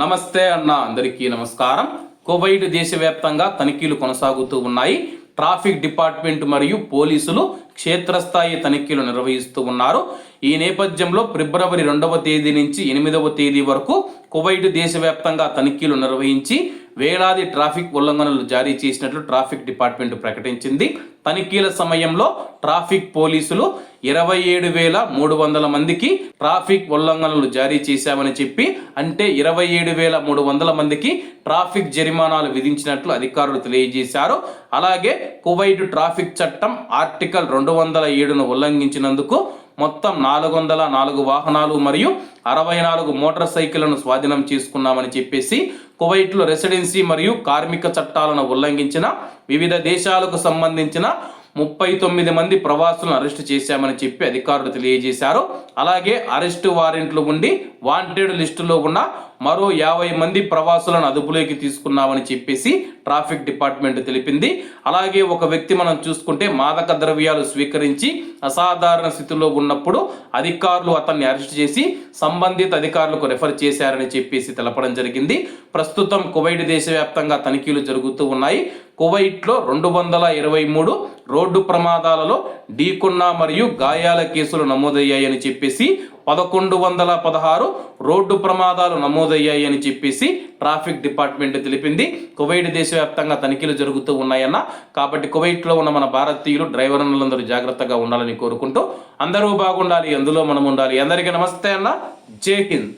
నమస్తే అన్న అందరికీ నమస్కారం. కువైట్ దేశవ్యాప్తంగా తనిఖీలు కొనసాగుతూ ఉన్నాయి. ట్రాఫిక్ డిపార్ట్మెంట్ మరియు పోలీసులు క్షేత్రస్థాయి తనిఖీలు నిర్వహిస్తూ ఉన్నారు. ఈ నేపథ్యంలో ఫిబ్రవరి రెండవ తేదీ నుంచి ఎనిమిదవ తేదీ వరకు కువైట్ దేశవ్యాప్తంగా తనిఖీలు నిర్వహించి వేలాది ట్రాఫిక్ ఉల్లంఘనలు జారీ చేసినట్లు ట్రాఫిక్ డిపార్ట్మెంట్ ప్రకటించింది. తనిఖీల సమయంలో ట్రాఫిక్ పోలీసులు ఇరవై ఏడు వేల మూడు వందల మందికి ట్రాఫిక్ ఉల్లంఘనలు జారీ చేశామని చెప్పి అంటే ఇరవై ఏడు వేల మూడు వందల మందికి ట్రాఫిక్ జరిమానాలు విధించినట్లు అధికారులు తెలియజేశారు. అలాగే కువైట్ ట్రాఫిక్ చట్టం ఆర్టికల్ రెండు రెండు వందల ఏడును ఉల్లంఘించినందుకు మొత్తం నాలుగు వందల నాలుగు వాహనాలు మరియు అరవై నాలుగు మోటార్ సైకిళ్ళను స్వాధీనం చేసుకున్నామని చెప్పేసి కువైట్లో రెసిడెన్సీ మరియు కార్మిక చట్టాలను ఉల్లంఘించిన వివిధ దేశాలకు సంబంధించిన ముప్పై తొమ్మిది మంది ప్రవాసులను అరెస్టు చేశామని చెప్పి అధికారులు తెలియజేశారు. అలాగే అరెస్టు వారెంట్లు ఉండి వాంటెడ్ లిస్టులో ఉన్న మరో యాభై మంది ప్రవాసులను అదుపులోకి తీసుకున్నామని చెప్పేసి ట్రాఫిక్ డిపార్ట్మెంట్ తెలిపింది. అలాగే ఒక వ్యక్తి మనం చూసుకుంటే మాదక ద్రవ్యాలు స్వీకరించి అసాధారణ స్థితిలో ఉన్నప్పుడు అధికారులు అతన్ని అరెస్ట్ చేసి సంబంధిత అధికారులకు రెఫర్ చేశారని చెప్పేసి తెలపడం జరిగింది. ప్రస్తుతం కువైట్ దేశవ్యాప్తంగా తనిఖీలు జరుగుతూ ఉన్నాయి. కువైట్లో రెండు వందల ఇరవై మూడు రోడ్డు ప్రమాదాలలో ఢీకొన్న మరియు గాయాల కేసులు నమోదయ్యాయని చెప్పేసి పదకొండు వందల పదహారు రోడ్డు ప్రమాదాలు నమోదయ్యాయి అని చెప్పేసి ట్రాఫిక్ డిపార్ట్మెంట్ తెలిపింది. కువైట్ దేశవ్యాప్తంగా తనిఖీలు జరుగుతూ ఉన్నాయన్న. కాబట్టి కువైట్లో ఉన్న మన భారతీయులు డ్రైవర్లందరూ జాగ్రత్తగా ఉండాలని కోరుకుంటూ అందరూ బాగుండాలి అందులో మనం ఉండాలి అందరికీ నమస్తే అన్న. జై హింద్.